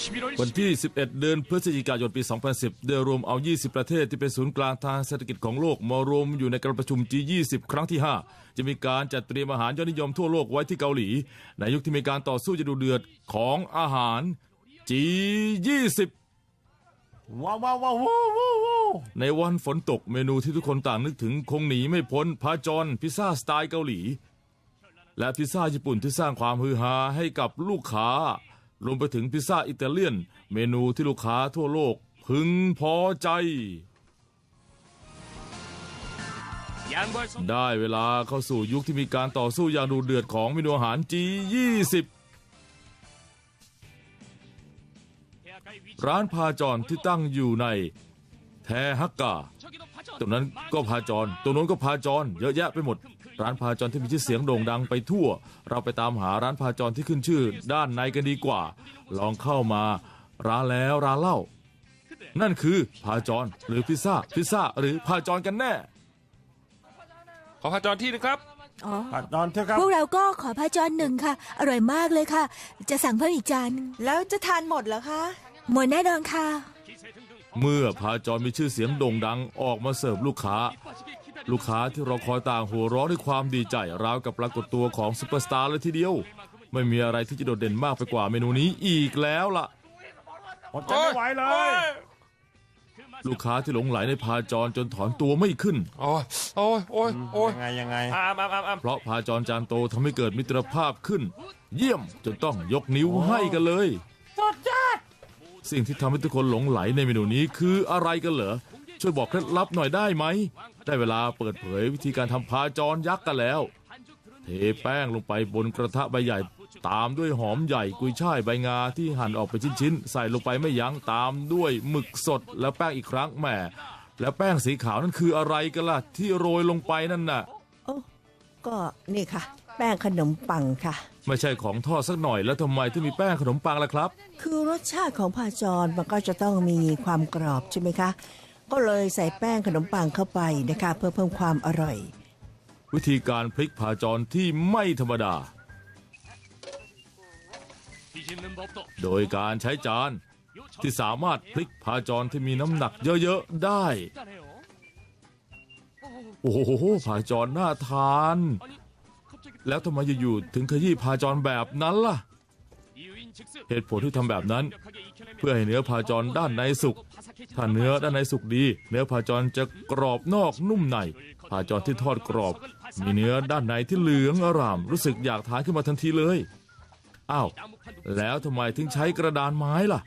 2010년11월วันที่ 11 เดือนพฤศจิกายนปี 2010 ได้รวมเอา 20 ประเทศที่เป็นศูนย์กลางทางเศรษฐกิจของโลกมารวมอยู่ในการประชุม G20 ครั้งที่ 5 จะมีการจัดเตรียมอาหารยอดนิยมทั่วโลกไว้ที่เกาหลี ในยุคที่มีการต่อสู้จะดูเดือดของอาหาร G20 ว้าวว้าวว้าวว้าวว้าวว้าวในวันฝนตกเมนูที่ทุกคนต่างนึกถึงคงหนีไม่พ้นพาจอนพิซซ่าสไตล์เกาหลี และพิซซ่าญี่ปุ่นที่สร้างความฮือฮาให้กับลูกค้า รวมไปถึงพิซซ่าอิตาเลียน เมนูที่ลูกค้าทั่วโลก พึงพอใจ ได้เวลาเข้าสู่ยุคที่มีการต่อสู้อย่างดูเดือดของเมนูอาหาร G20 ร้านพาจรที่ตั้งอยู่ในแทฮักกาตรงนั้นก็พาจรตรงนู้นก็พาจรเยอะแยะไปหมด ร้านพาจรที่มีชื่อเสียงโด่งดังไปทั่ว เราไปตามหาร้านพาจรที่ขึ้นชื่อ ด้านในกันดีกว่า ลองเข้ามา ร้านแล้วร้านเล่า นั่นคือพาจรหรือพิซซ่าพิซซ่าหรือพาจรกันแน่ ขอพาจรที่นะครับ อ๋อ ผัดเถอะครับ พวกเราก็ขอพาจอนหนึ่งค่ะ อร่อยมากเลยค่ะ จะสั่งเพิ่มอีกจานแล้วจะทานหมดเหรอคะ หมดแน่นอนค่ะ เมื่อพาจรมีชื่อเสียงโด่งดังออกมาเสิร์ฟลูกค้า ลูกค้าที่รอคอยต่างหัวเร้อด้วยความดีใจราวกับปรากฏตัวของซุปเปอร์สตาร์เลยทีเดียว ไม่มีอะไรที่จะโดดเด่นมากไปกว่าเมนูนี้อีกแล้วล่ะ อดใจไม่ไหวเลย ลูกค้าที่หลงไหลในพาจรจนถอนตัวไม่ขึ้น โอ้ยโอ้ยโอ้ยโอ้ยยังไงยังไง อามอามอามอามเพราะพาจรจานโตทำให้เกิดมิตรภาพขึ้น เยี่ยมจนต้องยกนิ้วให้กันเลยสิ่งที่ทำให้ทุกคนหลงไหลในเมนูนี้คืออะไรกันเหรอช่วยบอกเคล็ดลับหน่อยได้ไหม ได้เวลาเปิดเผยวิธีการทำพาจรยักษ์กันแล้ว เทแป้งลงไปบนกระทะใบใหญ่ ตามด้วยหอมใหญ่กุยช่ายใบงาที่หั่นออกเป็นชิ้นๆ ใส่ลงไปไม่ยั้งตามด้วยหมึกสดแล้วแป้งอีกครั้งแหมแล้วแป้งสีขาวนั่นคืออะไรกันล่ะ ที่โรยลงไปนั่นน่ะ โอ้ก็นี่ค่ะ แป้งขนมปังค่ะ ไม่ใช่ของทอดสักหน่อยแล้วทำไมถึงมีแป้งขนมปังล่ะครับ คือรสชาติของพาจรมันก็จะต้องมีความกรอบใช่ไหมคะ ก็เลยใส่แป้งขนมปังเข้าไปนะคะเพื่อเพิ่มความอร่อย วิธีการพลิกผาจอนที่ไม่ธรรมดา โดยการใช้จานที่สามารถพลิกผาจอนที่มีน้ำหนักเยอะๆได้ โอ้โหผาจอนน่าทาน แล้วทำไมอยู่ๆถึงขยี้ผาจอนแบบนั้นล่ะ เหตุผลที่ทำแบบนั้น เพื่อให้เนื้อผาจอนด้านในสุก ถ้าเนื้อด้านในสุกดี เนื้อผ่าจอนจะกรอบนอกนุ่มในผ่าจอนที่ทอดกรอบ มีเนื้อด้านในที่เหลืองอร่าม รู้สึกอยากทานขึ้นมาทันทีเลยอ้าวแล้วทำไมถึงใช้กระดานไม้ล่ะ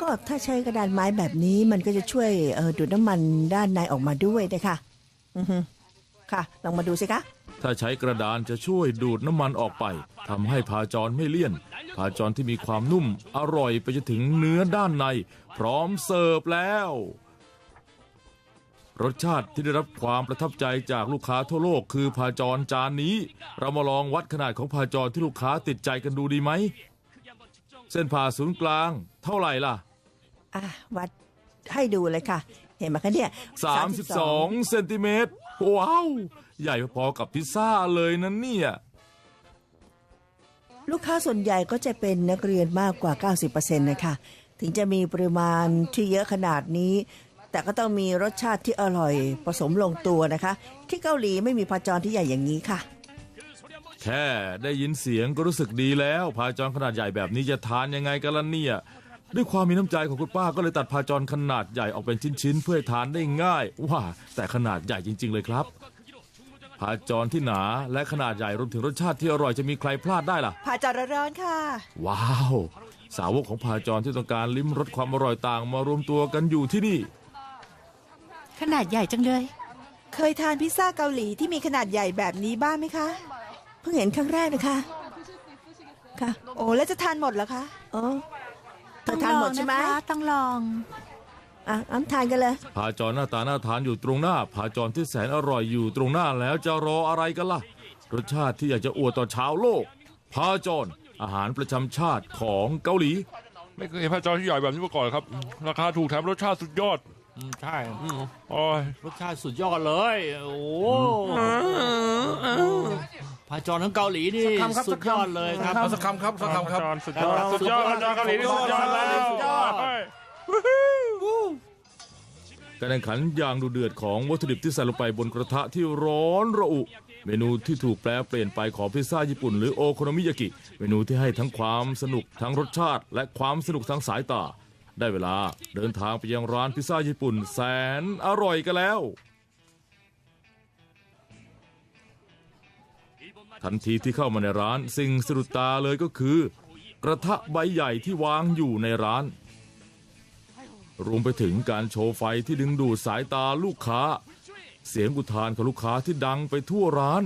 ก็ถ้าใช้กระดานไม้แบบนี้มันก็จะช่วยดูดน้ำมันด้านในออกมาด้วยนะคะค่ะ ลองมาดูสิคะ ถ้าใช้กระดานจะช่วยดูดน้ำมันออกไปทำให้ผาจรไม่เลี่ยนผาจรที่มีความนุ่มอร่อยไปจนถึงเนื้อด้านใน พร้อมเสิร์ฟแล้ว รสชาติที่ได้รับความประทับใจจากลูกค้าทั่วโลกคือผาจรจานนี้ เรามาลองวัดขนาดของผาจรที่ลูกค้าติดใจกันดูดีไหมเส้นผ่าศูนย์กลางเท่าไหร่ล่ะอะวัดให้ดูเลยค่ะ เห็นไหมคะเนี่ยสามสิบสองเซนติเมตรว้าว ใหญ่พอๆกับพิซซ่าเลยนะเนี่ย ลูกค้าส่วนใหญ่ก็จะเป็นนักเรียนมากกว่า 90%นะคะ ถึงจะมีปริมาณที่เยอะขนาดนี้ แต่ก็ต้องมีรสชาติที่อร่อยผสมลงตัวนะคะ ที่เกาหลีไม่มีพาจรที่ใหญ่อย่างนี้ค่ะ แค่ได้ยินเสียงก็รู้สึกดีแล้วพาจรขนาดใหญ่แบบนี้จะทานยังไงกันล่ะเนี่ย ด้วยความมีน้ำใจของคุณป้าก็เลยตัดพาจรขนาดใหญ่ออกเป็นชิ้นๆ เพื่อให้ทานได้ง่ายว้าแต่ขนาดใหญ่จริง ๆ เลยครับ พาจรที่หนาและขนาดใหญ่รวมถึงรสชาติที่อร่อยจะมีใครพลาดได้ล่ะพาจรร้อนๆค่ะ ว้าว สาวกของพาจรที่ต้องการลิ้มรสความอร่อยต่างมารวมตัวกันอยู่ที่นี่ ขนาดใหญ่จังเลย เคยทานพิซซ่าเกาหลีที่มีขนาดใหญ่แบบนี้บ้างไหมคะ เพิ่งเห็นครั้งแรกนะคะ ค่ะ โอ้แล้วจะทานหมดเหรอคะอ๋อเธอทานหมดใช่ไหม ต้องลองอ่ะอ้ำทานกันเลย พาจรหน้าตาน่าทานอยู่ตรงหน้าพาจรที่แสนอร่อยอยู่ตรงหน้าแล้วจะรออะไรกันล่ะ รสชาติที่อยากจะอวดต่อชาวโลก พาจรอาหารประจำชาติของเกาหลี ไม่เคยเห็นพาจรที่ใหญ่แบบนี้มาก่อนครับ ราคาถูกแถมรสชาติสุดยอดอืมใช่โอ้ยรสชาติสุดยอดเลย โอ้พาจรของเกาหลีนี่สักคำครับ สุสัดกยคำอดเลยครับ เอาสักคำครับสักคำครับสุดยอดสุดยอดสุดยอดเกาหลีนี่สุดยอดแล้วสุดยอด การแข่งขันอย่างดูเดือดของวัตถุดิบที่ใส่ลงไปบนกระทะที่ร้อนระอุ เมนูที่ถูกแปลเปลี่ยนไปของพิซซ่าญี่ปุ่นหรือโอโคโนมิยากิ เมนูที่ให้ทั้งความสนุกทั้งรสชาติ และความสนุกทั้งสายตา ได้เวลาเดินทางไปยังร้านพิซซ่าญี่ปุ่นแสนอร่อยกันแล้ว ทันทีที่เข้ามาในร้านสิ่งสะดุดตาเลยก็คือ กระทะใบใหญ่ที่วางอยู่ในร้าน รวมไปถึงการโชว์ไฟที่ดึงดูดสายตาลูกค้า เสียงอุทานของลูกค้าที่ดังไปทั่วร้าน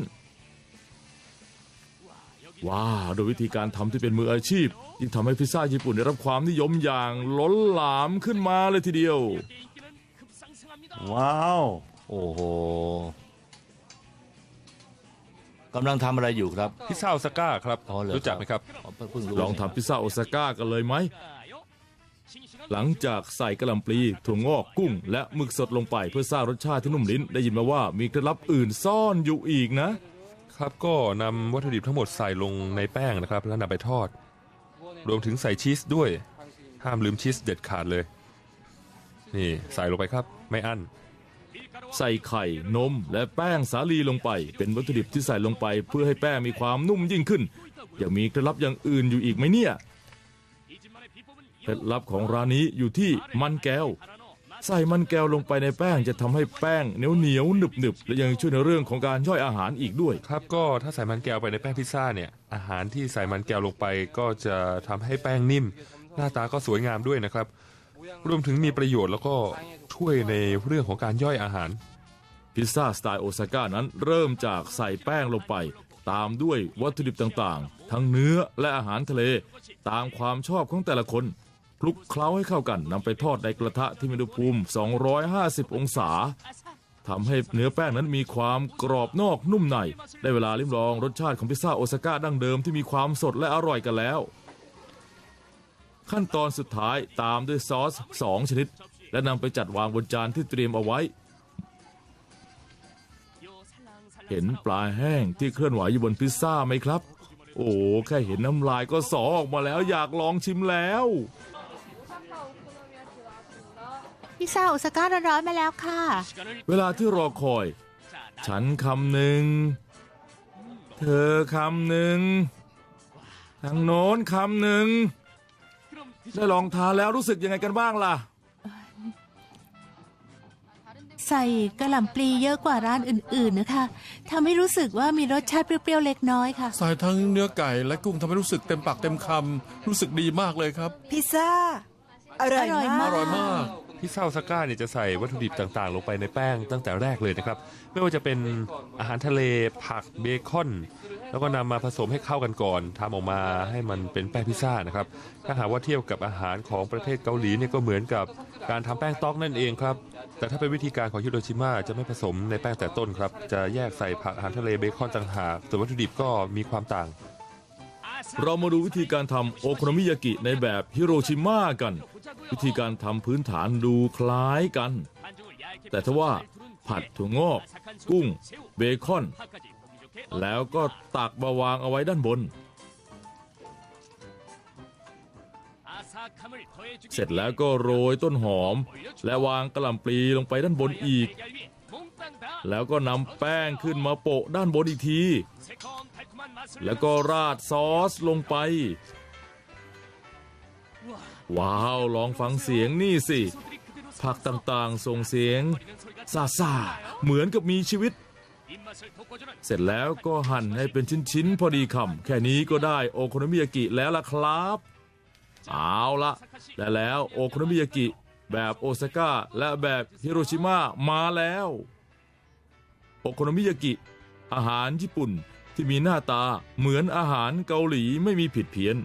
ว้าวโดยวิธีการทำที่เป็นมืออาชีพยิ่งทำให้พิซซ่าญี่ปุ่นได้รับความนิยมอย่างล้นหลามขึ้นมาเลยทีเดียว ว้าว โอ้โหกำลังทำอะไรอยู่ครับพิซซ่าโอซาก้าครับ อ๋อเหรอรู้จักไหมครับอ๋อเพิ่งรู้ลองทำพิซซ่าโอซาก้ากันเลยไหม หลังจากใส่กระหล่ำปลีถั่วงอกกุ้ง และหมึกสดลงไปเพื่อสร้างรสชาติที่นุ่มลิ้น ได้ยินมาว่ามีเคล็ดลับอื่นซ่อนอยู่อีกนะ ครับก็นำวัตถุดิบทั้งหมดใส่ลงในแป้งนะครับ แล้วนำไปทอด รวมถึงใส่ชีสด้วย ห้ามลืมชีสเด็ดขาดเลย นี่ใส่ลงไปครับ ไม่อั้นใส่ไข่ นม และแป้งสาลีลงไป เป็นวัตถุดิบที่ใส่ลงไป เพื่อให้แป้งมีความนุ่มยิ่งขึ้น ยังมีเคล็ดลับอย่างอื่นอยู่อีกไหมเนี่ย เคล็ดลับของร้านนี้อยู่ที่มันแก้ว ใส่มันแก้วลงไปในแป้งจะทำให้แป้งเหนียวเหนียวหนึบหนึบๆและยังช่วยในเรื่องของการย่อยอาหารอีกด้วย ครับก็ถ้าใส่มันแก้วไปในแป้งพิซซ่าเนี่ย อาหารที่ใส่มันแก้วลงไปก็จะทำให้แป้งนิ่ม หน้าตาก็สวยงามด้วยนะครับ รวมถึงมีประโยชน์แล้วก็ช่วยในเรื่องของการย่อยอาหาร พิซซ่าสไตล์โอซาก้านั้นเริ่มจากใส่แป้งลงไป ตามด้วยวัตถุดิบต่างๆ ทั้งเนื้อและอาหารทะเล ตามความชอบของแต่ละคน คลุกเคล้าให้เข้ากันนำไปทอดในกระทะที่มีอุณหภูมิ 250 องศาทำให้เนื้อแป้งนั้นมีความกรอบนอกนุ่มใน ได้เวลาลิ้มลองรสชาติของพิซซ่าโอซาก้าดั้งเดิมที่มีความสดและอร่อยกันแล้ว ขั้นตอนสุดท้ายตามด้วยซอส 2 ชนิด และนำไปจัดวางบนจานที่เตรียมเอาไว้ เห็นปลาแห้งที่เคลื่อนไหวอยู่บนพิซซ่าไหมครับ โอ้แค่เห็นน้ำลายก็สอออกมาแล้วอยากลองชิมแล้ว พิซซ่าโอซาก้าร้อนๆมาแล้วค่ะ เวลาที่รอคอย ฉันคำหนึ่ง เธอคำหนึ่ง ทางโน้นคำหนึ่ง ได้ลองทานแล้วรู้สึกยังไงกันบ้างล่ะ ใส่กระหล่ำปลีเยอะกว่าร้านอื่นๆนะคะทำให้รู้สึกว่ามีรสชาติเปรี้ยวๆเล็กน้อยค่ะ ใส่ทั้งเนื้อไก่และกุ้งทำให้รู้สึกเต็มปากเต็มคำรู้สึกดีมากเลยครับ พิซซ่า อร่อยอร่อยมามากกอร่อยมาก พิซซ่าซาก้าเนี่ยจะใส่วัตถุดิบต่างๆ ลงไปในแป้งตั้งแต่แรกเลยนะครับ ไม่ว่าจะเป็นอาหารทะเลผักเบคอน แล้วก็นำมาผสมให้เข้ากันก่อนทำออกมาให้มันเป็นแป้งพิซซ่านะครับ ถ้าหากว่าเทียบกับอาหารของประเทศเกาหลีเนี่ยก็เหมือนกับการทำแป้งต๊อกนั่นเองครับ แต่ถ้าเป็นวิธีการของฮิโรชิมาจะไม่ผสมในแป้งแต่ต้นครับ จะแยกใส่ผักอาหารทะเลเบคอนต่างหากส่วนวัตถุดิบก็มีความต่าง เรามาดูวิธีการทำโอโคโนมิยากิในแบบฮิโรชิมากัน วิธีการทำพื้นฐานดูคล้ายกัน แต่ทว่าผัดถั่วงอก กุ้ง เบคอน แล้วก็ตักมาวางเอาไว้ด้านบน เสร็จแล้วก็โรยต้นหอม และวางกระหล่ำปลีลงไปด้านบนอีก แล้วก็นำแป้งขึ้นมาโปะด้านบนอีกที แล้วก็ราดซอสลงไป ว้าว ลองฟังเสียงนี่สิ ผักต่างๆ ส่งเสียงซาซาเหมือนกับมีชีวิต เสร็จแล้วก็หั่นให้เป็นชิ้น ๆ พอดีคำแค่นี้ก็ได้โอโคโนมิยากิแล้วล่ะครับ เอาละและแล้วโอโคโนมิยากิแบบโอซาก้าและแบบฮิโรชิมามาแล้ว โอโคโนมิยากิ อาหารญี่ปุ่น ที่มีหน้าตาเหมือนอาหารเกาหลีไม่มีผิดเพี้ยน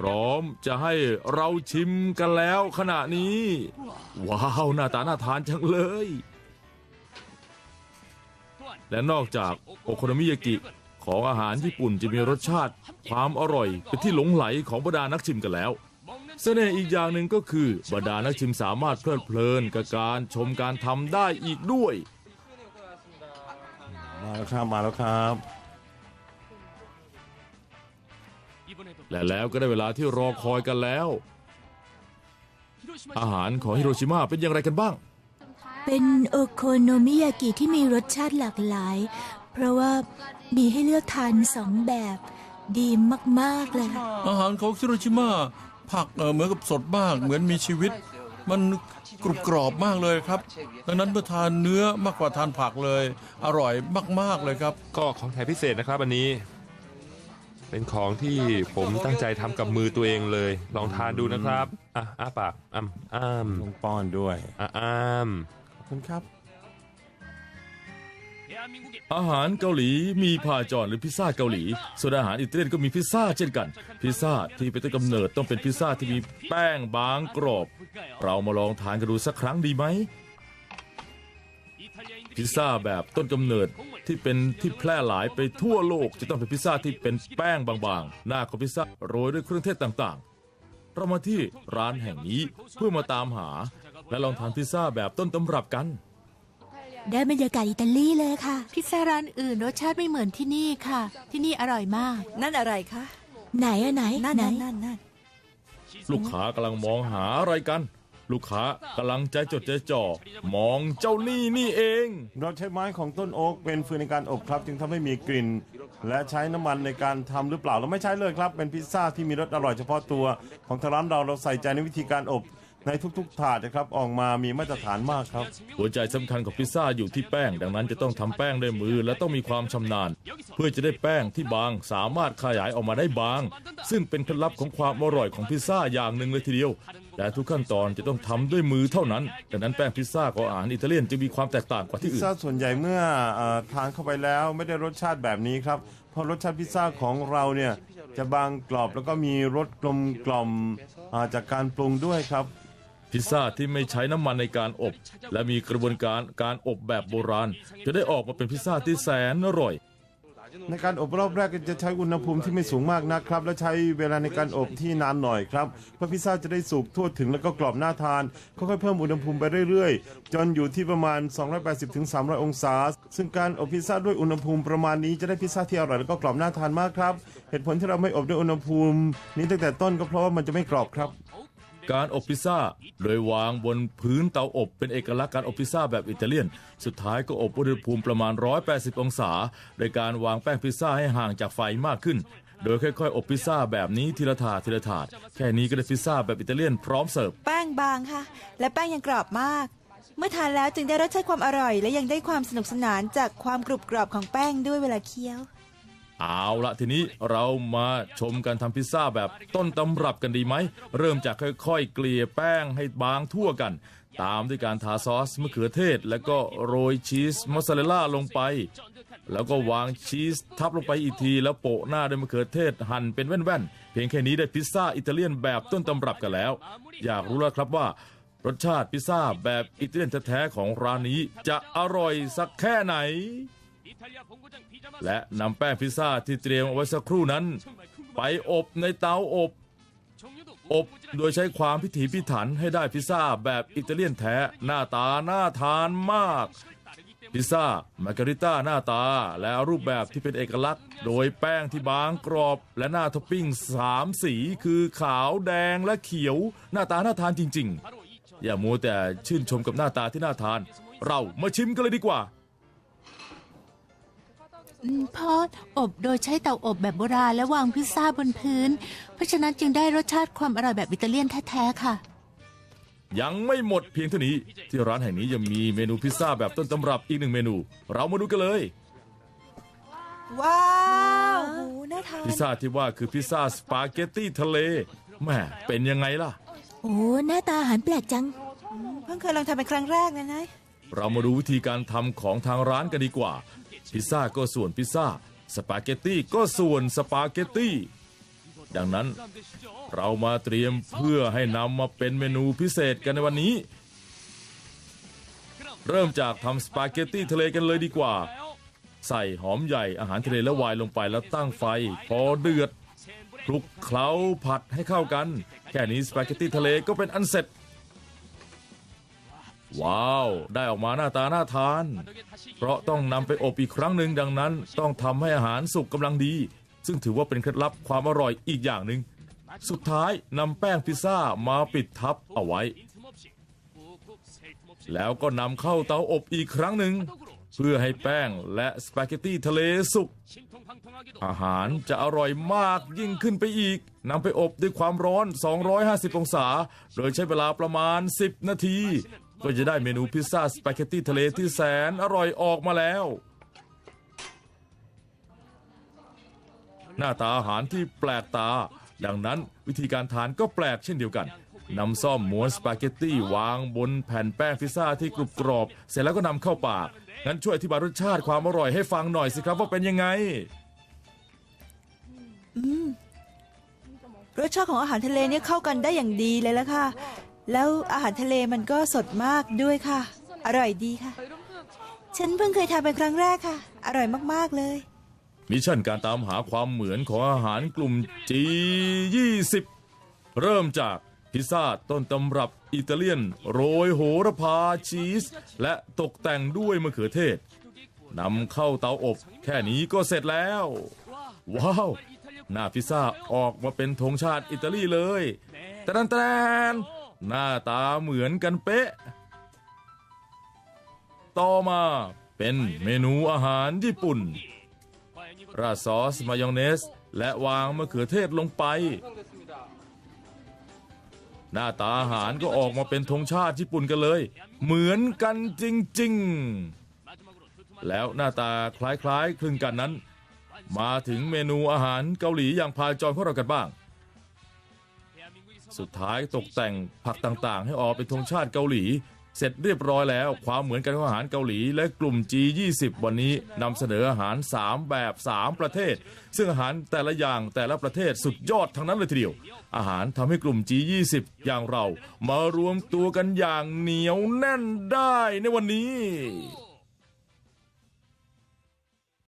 พร้อมจะให้เราชิมกันแล้วขณะนี้ ว้าว หน้าตาน่าทานจังเลย และนอกจากโอโคโนมิยากิของอาหารญี่ปุ่นจะมีรสชาติความอร่อยเป็นที่หลงไหลของบรรดานักชิมกันแล้วเสน่ห์อีกอย่างหนึ่งก็คือบรรดานักชิมสามารถเพลิดเพลินกับการชมการทำได้อีกด้วย มาแล้วครับ มาแล้วครับ และแล้วก็ได้เวลาที่รอคอยกันแล้ว อาหารของฮิโรชิมาเป็นอย่างไรกันบ้าง เป็นโอโคโนมิยากิที่มีรสชาติหลากหลาย เพราะว่ามีให้เลือกทานสองแบบดีมาก ๆ เลย อาหารของฮิโรชิมาผักเออเหมือนกับสดมาก เหมือนมีชีวิต มันกรุบกรอบมากเลยครับ ดังนั้นเมื่อทานเนื้อมากกว่าทานผักเลย อร่อยมากๆเลยครับ ก็ของแถมพิเศษนะครับอันนี้ เป็นของที่ผมตั้งใจทำกับมือตัวเองเลย ลองทานดูนะครับอะอ้าปากอ้ำอ้ำลงป้อนด้วยอะอ้ำ ขอบคุณครับ อาหารเกาหลีมีพาจอนหรือพิซซ่าเกาหลี ส่วนอาหารอิตาเลียนก็มีพิซซ่าเช่นกัน พิซซ่าที่เป็นต้นกำเนิดต้องเป็นพิซซ่าที่มีแป้งบางกรอบ เรามาลองทานกันดูสักครั้งดีไหม พิซซ่าแบบต้นกำเนิดที่เป็นที่แพร่หลายไปทั่วโลกจะต้องเป็นพิซซ่าที่เป็นแป้งบางๆ หน้าของพิซซ่าโรยด้วยเครื่องเทศต่างๆ เรามาที่ร้านแห่งนี้เพื่อมาตามหา และลองทานพิซซ่าแบบต้นตำรับกัน ได้บรรยากาศอิตาลีเลยค่ะ พิซซ่าร้านอื่นรสชาติไม่เหมือนที่นี่ค่ะ ที่นี่อร่อยมาก นั่นอะไรคะไหนอะไหนนั่นไหนนั่นนั่นนั่นลูกค้ากำลังมองหาอะไรกัน ลูกค้ากำลังใจจดใจจ่อ มองเจ้านี่นี่เอง เราใช้ไม้ของต้นโอ๊กเป็นฟืนในการอบครับ จึงทำให้มีกลิ่น และใช้น้ำมันในการทำหรือเปล่าเราไม่ใช้เลยครับ เป็นพิซซ่าที่มีรสอร่อยเฉพาะตัว ของทางร้านเราเราใส่ใจในวิธีการอบ ในทุกๆถาดนะครับออกมามีมาตรฐานมากครับ หัวใจสำคัญของพิซซ่าอยู่ที่แป้ง ดังนั้นจะต้องทำแป้งด้วยมือและต้องมีความชำนาญ เพื่อจะได้แป้งที่บางสามารถขยายออกมาได้บาง ซึ่งเป็นเคล็ดลับของความอร่อยของพิซซ่าอย่างหนึ่งเลยทีเดียว และทุกขั้นตอนจะต้องทำด้วยมือเท่านั้น ดังนั้นแป้งพิซซ่าของอาหารอิตาเลียนจะมีความแตกต่างกว่าที่พิซอื่น ซ่าส่วนใหญ่เมื่อเออทานเข้าไปแล้วไม่ได้รสชาติแบบนี้ครับ เพราะรสชาติพิซซ่าของเราเนี่ยจะบางกรอบแล้วก็มีรสกลมกล่อมอ่าจากการปรุงด้วยครับ พิซซ่าที่ไม่ใช้น้ำมันในการอบ และมีกระบวนการการอบแบบโบราณ จะได้ออกมาเป็นพิซซ่าที่แสนอร่อย ในการอบรอบแรกจะใช้อุณหภูมิที่ไม่สูงมากนะครับ และใช้เวลาในการอบที่นานหน่อยครับเพื่อพิซซ่าจะได้สุกทั่วถึงแล้วก็กรอบน่าทานค่อยๆเพิ่มอุณหภูมิไปเรื่อยๆ จนอยู่ที่ประมาณ 280-300 องศา ซึ่งการอบพิซซ่าด้วยอุณหภูมิประมาณนี้จะได้พิซซ่าที่อร่อยแล้วก็กรอบน่าทานมากครับเหตุผลที่เราไม่อบด้วยอุณหภูมิ นี้ตั้งแต่ต้นก็เพราะว่ามันจะไม่กรอบครับ การอบพิซซ่า โดยวางบนพื้นเตาอบเป็นเอกลักษณ์การอบพิซซ่าแบบอิตาเลียน สุดท้ายก็อบอุณหภูมิประมาณ 180 องศา โดยการวางแป้งพิซซ่าให้ห่างจากไฟมากขึ้น โดยค่อยๆ อบพิซซ่าแบบนี้ทีละถาดทีละถาด แค่นี้ก็ได้พิซซ่าแบบอิตาเลียนพร้อมเสิร์ฟ แป้งบางค่ะ และแป้งยังกรอบมาก เมื่อทานแล้วจึงได้รสชาติความอร่อย และยังได้ความสนุกสนานจากความกรุบกรอบของแป้งด้วยเวลาเคี้ยว เอาละทีนี้เรามาชมการทำพิซซ่าแบบต้นตำรับกันดีไหม เริ่มจากค่อยๆ เกลี่ยแป้งให้บางทั่วกัน ตามด้วยการทาซอสมะเขือเทศ แล้วก็โรยชีสมอสซาเรลล่าลงไป แล้วก็วางชีสทับลงไปอีกที แล้วโปะหน้าด้วยมะเขือเทศหั่นเป็นแว่นๆ เพียงแค่นี้ได้พิซซ่าอิตาเลียนแบบต้นตำรับกันแล้ว อยากรู้แล้วครับว่ารสชาติพิซซ่าแบบอิตาเลียนแท้ๆของร้านนี้จะอร่อยสักแค่ไหน และนำแป้งพิซซ่าที่เตรียมเอาไว้สักครู่นั้น ไปอบในเตาอบ อบโดยใช้ความพิถีพิถันให้ได้พิซซ่าแบบอิตาเลียนแท้หน้าตาน่าทานมาก พิซซ่ามาการิต้าหน้าตาและรูปแบบที่เป็นเอกลักษณ์ โดยแป้งที่บางกรอบ และหน้าท็อปปิ้งสามสีคือขาวแดงและเขียว หน้าตาน่าทานจริง ๆ อย่ามัวแต่ชื่นชมกับหน้าตาที่น่าทาน เรามาชิมกันเลยดีกว่า พ่ออบโดยใช้เตาอบแบบโบราณและวางพิซซ่าบนพื้น เพราะฉะนั้นจึงได้รสชาติความอร่อยแบบอิตาเลียนแท้ๆค่ะ ยังไม่หมดเพียงเท่านี้ ที่ร้านแห่งนี้ยังมีเมนูพิซซ่าแบบต้นตำรับอีกหนึ่งเมนู เรามาดูกันเลย ว้าวโหน่าทานพิซซ่าที่ว่าคือพิซซ่าสปาเกตตี้ทะเลแหม่เป็นยังไงล่ะ โอ้หน้าตาอาหารแปลกจัง เพิ่งเคยลองทำเป็นครั้งแรกนะนะเรามาดูวิธีการทำของทางร้านกันดีกว่า พิซซ่าก็ส่วนพิซซ่า สปาเกตตี้ก็ส่วนสปาเกตตี้ ดังนั้นเรามาเตรียมเพื่อให้นำมาเป็นเมนูพิเศษกันในวันนี้ เริ่มจากทำสปาเกตตี้ทะเลกันเลยดีกว่า ใส่หอมใหญ่อาหารทะเลและวน์ลงไปแล้วตั้งไฟ พอเดือดคลุกเคล้าผัดให้เข้ากัน แค่นี้สปาเกตตี้ทะเลก็เป็นอันเสร็จ ว้าว ได้ออกมาหน้าตาน่าทาน เพราะต้องนำไปอบอีกครั้งหนึ่งดังนั้น ต้องทำให้อาหารสุกกำลังดี ซึ่งถือว่าเป็นเคล็ดลับความอร่อยอีกอย่างหนึ่ง สุดท้ายนำแป้งพิซซ่ามาปิดทับเอาไว้ แล้วก็นำเข้าเตาอบอีกครั้งหนึ่ง เพื่อให้แป้งและสปาเกตตี้ทะเลสุก อาหารจะอร่อยมากยิ่งขึ้นไปอีกนำไปอบด้วยความร้อน 250 องศา โดยใช้เวลาประมาณ 10 นาที ก็จะได้เมนูพิซซ่าสปาเกตตี้ทะเลที่แสนอร่อยออกมาแล้ว หน้าตาอาหารที่แปลกตา ดังนั้นวิธีการทานก็แปลกเช่นเดียวกันนำซ่อมม้วนสปาเกตตี้วางบนแผ่นแป้งพิซซ่าที่กรุบกรอบ เสร็จแล้วก็นำเข้าปาก งั้นช่วยอธิบายรสชาติความอร่อยให้ฟังหน่อยสิครับว่าเป็นยังไง รสชาติของอาหารทะเลเนี่ยเข้ากันได้อย่างดีเลยละค่ะ แล้วอาหารทะเลมันก็สดมากด้วยค่ะ อร่อยดีค่ะ ฉันเพิ่งเคยทานเป็นครั้งแรกค่ะ อร่อยมากๆเลย มิชชั่นการตามหาความเหมือนของอาหารกลุ่ม G20 เริ่มจากพิซซ่าต้นตำรับอิตาเลียน โรยโหระพาชีส และตกแต่งด้วยมะเขือเทศนำเข้าเตาอบ แค่นี้ก็เสร็จแล้ว ว้าว หน้าพิซซ่าออกมาเป็นธงชาติอิตาลีเลยแต่ดันแตน หน้าตาเหมือนกันเป๊ะ ต่อมาเป็นเมนูอาหารญี่ปุ่น ราดซอสมายองเนส และวางมะเขือเทศลงไป หน้าตาอาหารก็ออกมาเป็นธงชาติญี่ปุ่นกันเลย เหมือนกันจริง ๆ แล้วหน้าตาคล้ายๆคลึงกันนั้น มาถึงเมนูอาหารเกาหลีอย่างพายจอยของเรากันบ้าง สุดท้ายตกแต่งผักต่างๆ ให้ออกเป็นธงชาติเกาหลี เสร็จเรียบร้อยแล้ว ความเหมือนกันของอาหารเกาหลี และกลุ่ม G20 วันนี้นำเสนออาหาร 3 แบบ 3 ประเทศ ซึ่งอาหารแต่ละอย่างแต่ละประเทศสุดยอดทั้งนั้นเลยทีเดียว อาหารทำให้กลุ่ม G20 อย่างเรา มารวมตัวกันอย่างเหนียวแน่นได้ในวันนี้